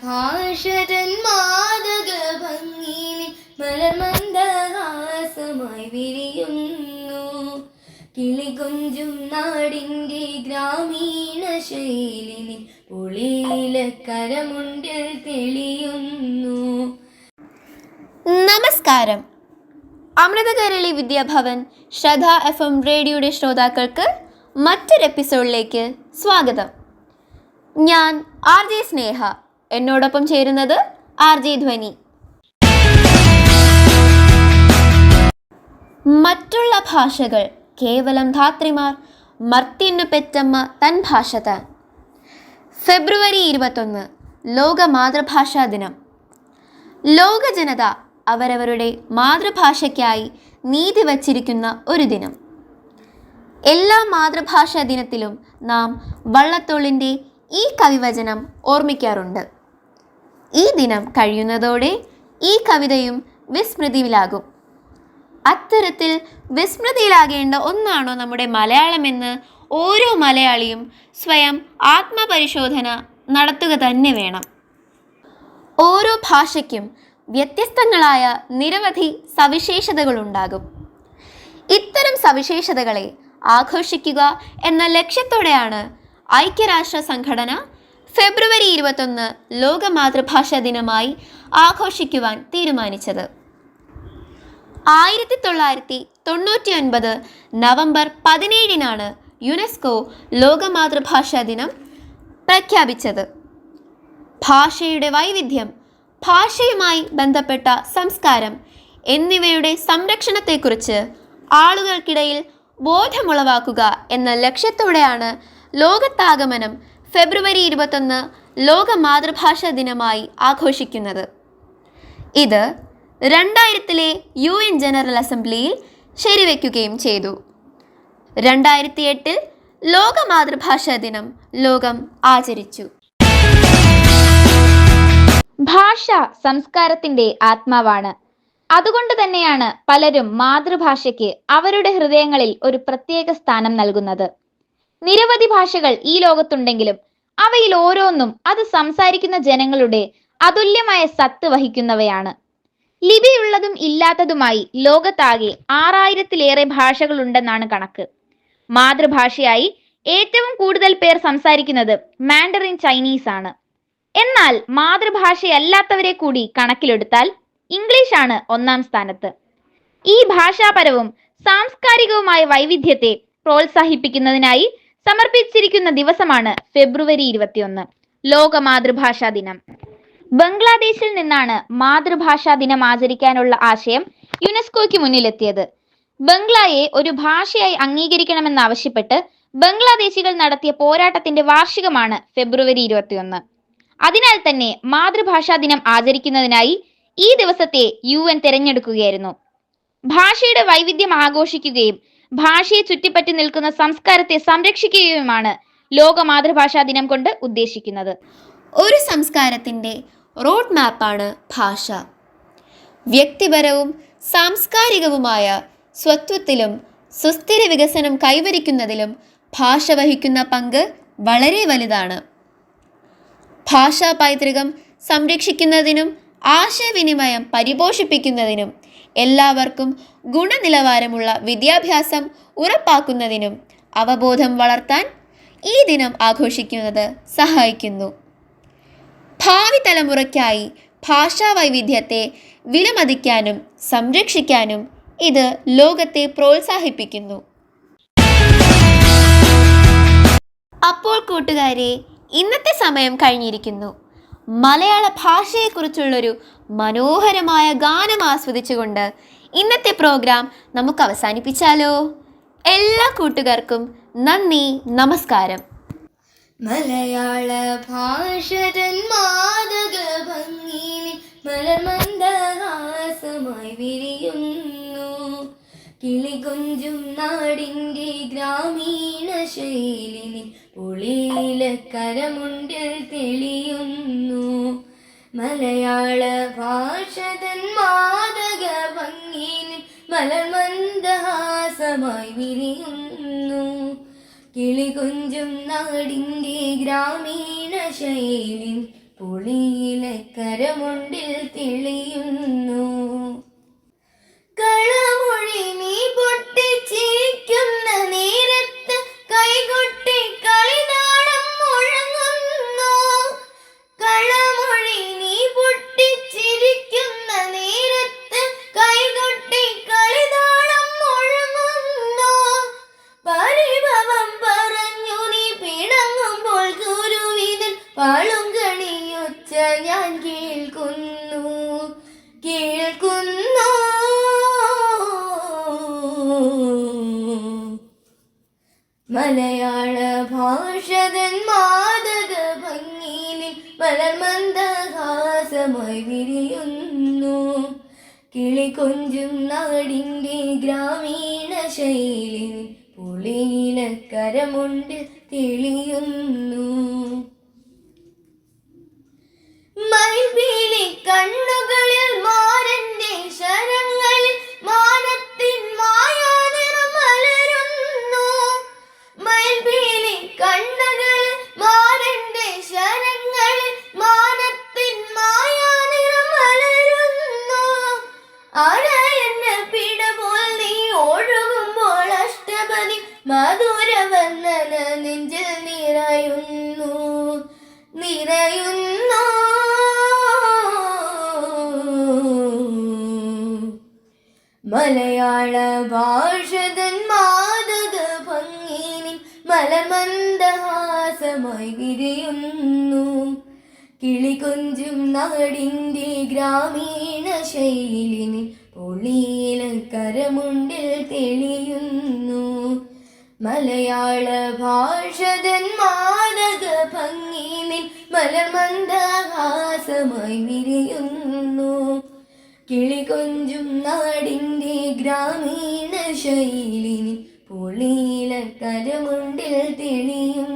ഭാഷതൻ മാതക ഭംഗിനി മലമന്ദഹാസമായി വിരിയുന്നു. കിളികൊഞ്ചും നാടിന്റെ ഗ്രാമീണ ശൈലിനി പുളിയിലക്കരമുണ്ടിൽ തെളിയുന്നു. നമസ്കാരം. അമൃതകരളി വിദ്യാഭവൻ ശ്രദ്ധ എഫ് എം റേഡിയോയുടെ ശ്രോതാക്കൾക്ക് മറ്റൊരു എപ്പിസോഡിലേക്ക് സ്വാഗതം. ഞാൻ ആർ ജെ സ്നേഹ എന്നോടൊപ്പം ചേരുന്നത് ആർ ജെ ധ്വനി. മറ്റുള്ള ഭാഷകൾ കേവലം ധാത്രിമാർ മർത്തിന്നു പെറ്റമ്മ തൻ ഭാഷ താൻ. ഫെബ്രുവരി ഇരുപത്തൊന്ന് ലോക മാതൃഭാഷാ ദിനം. ലോക ജനത അവരവരുടെ മാതൃഭാഷയ്ക്കായി നീതി വച്ചിരിക്കുന്ന ഒരു ദിനം. എല്ലാ മാതൃഭാഷാ ദിനത്തിലും നാം വള്ളത്തോളിന്റെ ഈ കവിവചനം ഓർമ്മിക്കാറുണ്ട്. ഈ ദിനം കഴിയുന്നതോടെ ഈ കവിതയും വിസ്മൃതിയിലാകും. അത്തരത്തിൽ വിസ്മൃതിയിലാകേണ്ട ഒന്നാണോ നമ്മുടെ മലയാളമെന്ന് ഓരോ മലയാളിയും സ്വയം ആത്മപരിശോധന നടത്തുക തന്നെ വേണം. ഓരോ ഭാഷയ്ക്കും വ്യത്യസ്തങ്ങളായ നിരവധി സവിശേഷതകളുണ്ടാകും. ഇത്തരം സവിശേഷതകളെ ആഘോഷിക്കുക എന്ന ലക്ഷ്യത്തോടെയാണ് ഐക്യരാഷ്ട്ര സംഘടന ഫെബ്രുവരി ഇരുപത്തൊന്ന് ലോക മാതൃഭാഷാ ദിനമായി ആഘോഷിക്കുവാൻ തീരുമാനിച്ചത്. ആയിരത്തി തൊള്ളായിരത്തി തൊണ്ണൂറ്റി ഒൻപത് നവംബർ പതിനേഴിനാണ് യുനെസ്കോ ലോക മാതൃഭാഷാ ദിനം പ്രഖ്യാപിച്ചത്. ഭാഷയുടെ വൈവിധ്യം ഭാഷയുമായി ബന്ധപ്പെട്ട സംസ്കാരം എന്നിവയുടെ സംരക്ഷണത്തെക്കുറിച്ച് ആളുകൾക്കിടയിൽ ബോധമുളവാക്കുക എന്ന ലക്ഷ്യത്തോടെയാണ് ലോകത്താഗമനം ഫെബ്രുവരി ഇരുപത്തൊന്ന് ലോക മാതൃഭാഷാ ദിനമായി ആഘോഷിക്കുന്നത്. ഇത് രണ്ടായിരത്തിലെ യു എൻ ജനറൽ അസംബ്ലിയിൽ ശരിവെക്കുകയും ചെയ്തു. രണ്ടായിരത്തി എട്ടിൽ ലോക മാതൃഭാഷാ ദിനം ലോകം ആചരിച്ചു. ഭാഷ സംസ്കാരത്തിന്റെ ആത്മാവാണ്. അതുകൊണ്ട് തന്നെയാണ് പലരും മാതൃഭാഷയ്ക്ക് അവരുടെ ഹൃദയങ്ങളിൽ ഒരു പ്രത്യേക സ്ഥാനം നൽകുന്നത്. നിരവധി ഭാഷകൾ ഈ ലോകത്തുണ്ടെങ്കിലും അവയിൽ ഓരോന്നും അത് സംസാരിക്കുന്ന ജനങ്ങളുടെ അതുല്യമായ സത്ത് വഹിക്കുന്നവയാണ്. ലിപിയുള്ളതും ഇല്ലാത്തതുമായി ലോകത്താകെ ആറായിരത്തിലേറെ ഭാഷകളുണ്ടെന്നാണ് കണക്ക്. മാതൃഭാഷയായി ഏറ്റവും കൂടുതൽ പേർ സംസാരിക്കുന്നത് മാൻഡറിൻ ചൈനീസ് ആണ്. എന്നാൽ മാതൃഭാഷയല്ലാത്തവരെ കൂടി കണക്കിലെടുത്താൽ ഇംഗ്ലീഷ് ആണ് ഒന്നാം സ്ഥാനത്ത്. ഈ ഭാഷാപരവും സാംസ്കാരികവുമായ വൈവിധ്യത്തെ പ്രോത്സാഹിപ്പിക്കുന്നതിനായി സമർപ്പിച്ചിരിക്കുന്ന ദിവസമാണ് ഫെബ്രുവരി ഇരുപത്തിയൊന്ന് ലോക മാതൃഭാഷാ ദിനം. ബംഗ്ലാദേശിൽ നിന്നാണ് മാതൃഭാഷാ ദിനം ആചരിക്കാനുള്ള ആശയം യുനെസ്കോയ്ക്ക് മുന്നിലെത്തിയത്. ബംഗ്ലായെ ഒരു ഭാഷയായി അംഗീകരിക്കണമെന്നാവശ്യപ്പെട്ട് ബംഗ്ലാദേശികൾ നടത്തിയ പോരാട്ടത്തിന്റെ വാർഷികമാണ് ഫെബ്രുവരി ഇരുപത്തിയൊന്ന്. അതിനാൽ തന്നെ മാതൃഭാഷാ ദിനം ആചരിക്കുന്നതിനായി ഈ ദിവസത്തെ യു എൻ തിരഞ്ഞെടുക്കുകയായിരുന്നു. ഭാഷയുടെ വൈവിധ്യം ആഘോഷിക്കുകയും ഭാഷയെ ചുറ്റിപ്പറ്റി നിൽക്കുന്ന സംസ്കാരത്തെ സംരക്ഷിക്കുകയുമാണ് ലോക മാതൃഭാഷാ ദിനം കൊണ്ട് ഉദ്ദേശിക്കുന്നത്. ഒരു സംസ്കാരത്തിന്റെ റോഡ് മാപ്പാണ് ഭാഷ. വ്യക്തിപരവും സാംസ്കാരികവുമായ സ്വത്വത്തിലും സുസ്ഥിര വികസനം കൈവരിക്കുന്നതിലും ഭാഷ വഹിക്കുന്ന പങ്ക് വളരെ വലുതാണ്. ഭാഷാ പൈതൃകം സംരക്ഷിക്കുന്നതിനും ആശയവിനിമയം പരിപോഷിപ്പിക്കുന്നതിനും എല്ലാവർക്കും ഗുണനിലവാരമുള്ള വിദ്യാഭ്യാസം ഉറപ്പാക്കുന്നതിനും അവബോധം വളർത്താൻ ഈ ദിനം ആഘോഷിക്കുന്നത് സഹായിക്കുന്നു. ഭാവി തലമുറയ്ക്കായി ഭാഷാ വൈവിധ്യത്തെ വിലമതിക്കാനും സംരക്ഷിക്കാനും ഇത് ലോകത്തെ പ്രോത്സാഹിപ്പിക്കുന്നു. അപ്പോൾ കൂട്ടുകാരെ ഇന്നത്തെ സമയം കഴിഞ്ഞിരിക്കുന്നു. മലയാള ഭാഷയെക്കുറിച്ചുള്ളൊരു മനോഹരമായ ഗാനം ആസ്വദിച്ചുകൊണ്ട് ഇന്നത്തെ പ്രോഗ്രാം നമുക്ക് അവസാനിപ്പിച്ചാലോ? എല്ലാ കൂട്ടുകാർക്കും നന്ദി നമസ്കാരം. മലയാള ഭാഷ മാതക ഭംഗിയിൽ മലമന്ദഹാസമായി വിരിയുന്നു. കിളികൊഞ്ചും നാടിന്റെ ഗ്രാമീണ ശൈലിനി പുളിയിലക്കരമുണ്ടിൽ തെളിയുന്നു. മലയാള ഭാഷതൻ മാതക ഭംഗിനി മലമന്ദഹാസമായി വിരിയുന്നു. കിളികൊഞ്ചും നാടിന്റെ ഗ്രാമീണ ശൈലി പുളിയിലക്കര കരമുണ്ടിൽ തെളിയുന്നു. കളമൊഴി മലയാള ഭാഷതൻ മാതക ഭംഗിയിൽ മലർമന്ദഹാസമായി വിരിയുന്നു. കിളികൊഞ്ചും നാടിന്റെ ഗ്രാമീണ ശൈലി പുളിയില കരമുണ്ട് തെളിയുന്നു. മൈപീലി കണ്ണുകളിൽ മാരന്റെ ശരങ്ങളിൽ മധുരവർണന നെഞ്ചിൽ നിറയുന്നു നിറയുന്നു. മലയാള ഭാഷതൻ മാതക ഭംഗിനി മലമന്ദഹാസമായി വിരിയുന്നു. കിളികൊഞ്ചും നാടിന്റെ ഗ്രാമീണ ശൈലിനി പൊളിയില കരമുണ്ടിൽ തെളിയുന്നു. മലയാള ഭാഷതൻ മാതക ഭംഗിനിൽ മലമന്ദഹാസമായി വിരിയുന്നു. കിളികൊഞ്ചും നാടിന്റെ ഗ്രാമീണ ശൈലിനി പൊളിയില കരമുണ്ടിൽ തെളിയും